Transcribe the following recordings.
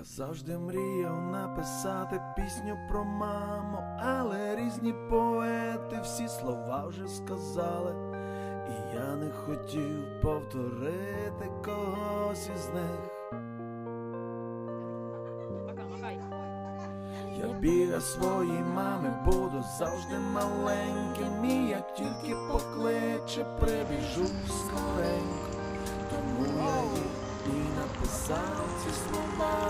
Я завжди мріяв написати пісню про маму, але різні поети всі слова вже сказали, і я не хотів повторити когось із них. Я біля своїй мами буду завжди маленьким, і як тільки покличе, прибіжу скоренько, тому я і написав ці слова,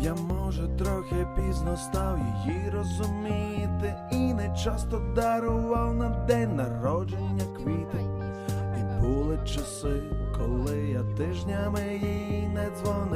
Я може трохи пізно став її розуміти І не часто дарував на день народження квіти. І були часи, коли я тижнями їй не дзвонив